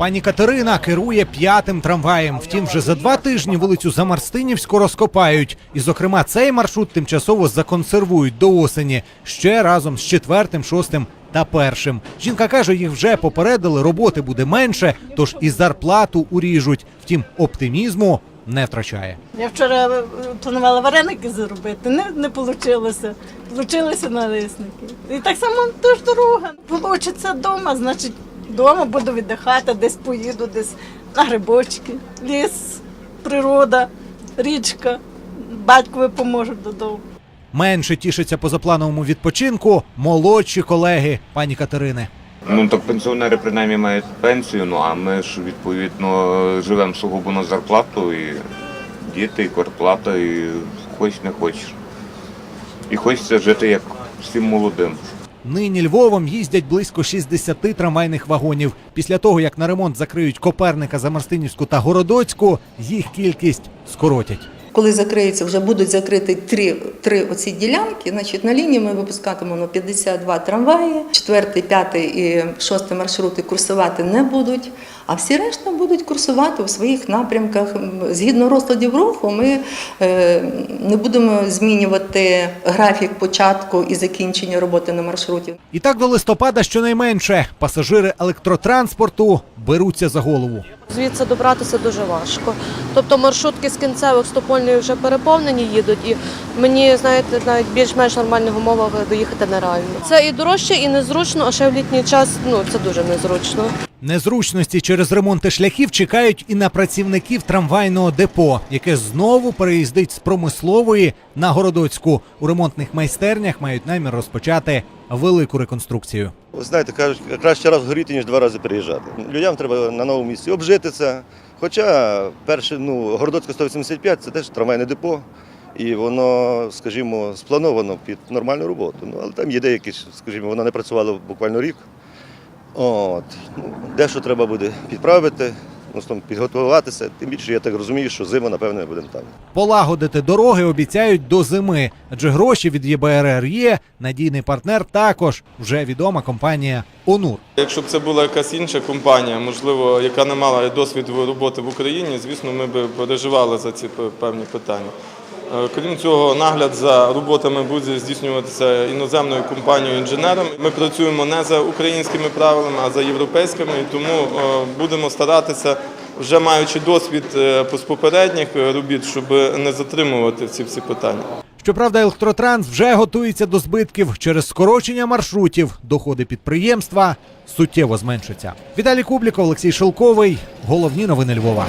Пані Катерина керує п'ятим трамваєм. Втім, вже за два тижні вулицю Замарстинівську розкопають. І, зокрема, цей маршрут тимчасово законсервують до осені ще разом з четвертим, шостим та першим. Жінка каже, їх вже попередили, роботи буде менше, тож і зарплату уріжуть. Втім, оптимізму не втрачає. Я вчора е, планувала вареники заробити, не, не вийшло. Получилися налисники. І так само теж дорога. Получиться вдома, значить, вдома буду віддихати, десь поїду, десь на грибочки, ліс, природа, річка. Батькові поможуть додому. Менше тішиться позаплановому відпочинку молодші колеги пані Катерини. Ну так пенсіонери принаймні мають пенсію, ну а ми ж відповідно живемо сугубо на зарплату і діти, і квартплата, і хоч не хочеш. І хочеться жити як всім молодим. Нині Львовом їздять близько 60 трамвайних вагонів. Після того, як на ремонт закриють Коперника, Замарстинівську та Городоцьку, їх кількість скоротять. Коли закриються, вже будуть закриті три, три оці ділянки. Значить, на лінії ми випускатимемо 52 трамваї. Четвертий, п'ятий і шостий маршрути курсувати не будуть. А всі решта будуть курсувати у своїх напрямках. Згідно розкладів руху, ми е, не будемо змінювати графік початку і закінчення роботи на маршруті. І так до листопада щонайменше пасажири електротранспорту беруться за голову. Звідси добратися дуже важко. Тобто маршрутки з кінцевих стопольної вже переповнені їдуть, і мені, знаєте, навіть більш-менш нормальних умовах доїхати нереально. Це і дорожче, і незручно, а ще в літній час ну це дуже незручно. Незручності через ремонти шляхів чекають і на працівників трамвайного депо, яке знову переїздить з промислової на Городоцьку. У ремонтних майстернях мають намір розпочати велику реконструкцію. Ви знаєте, кажуть, краще раз горіти, ніж два рази переїжджати. Людям треба на новому місці обжитися. Хоча перше, ну, Городоцька 185 це теж трамвайне депо, і воно, скажімо, сплановано під нормальну роботу. Ну, але там є деякі, скажімо, воно не працювало буквально рік. От. Ну, дещо треба буде підправити, ну, там, підготуватися. Тим більше, я так розумію, що зима, напевно, будемо там. Полагодити дороги обіцяють до зими, адже гроші від ЄБРР є. Надійний партнер також вже відома компанія Онур. Якщо б це була якась інша компанія, можливо, яка не мала досвіду роботи в Україні, звісно, ми б переживали за ці певні питання. Е, Крім цього, нагляд за роботами буде здійснюватися іноземною компанією інженером. Ми працюємо не за українськими правилами, а за європейськими, і тому е, будемо старатися, вже маючи досвід е, попередніх робіт, щоб не затримувати ці всі питання. Щоправда, електротранс вже готується до збитків через скорочення маршрутів. Доходи підприємства суттєво зменшаться. Віталій Кубліков, Олексій Шелковий. Головні новини Львова.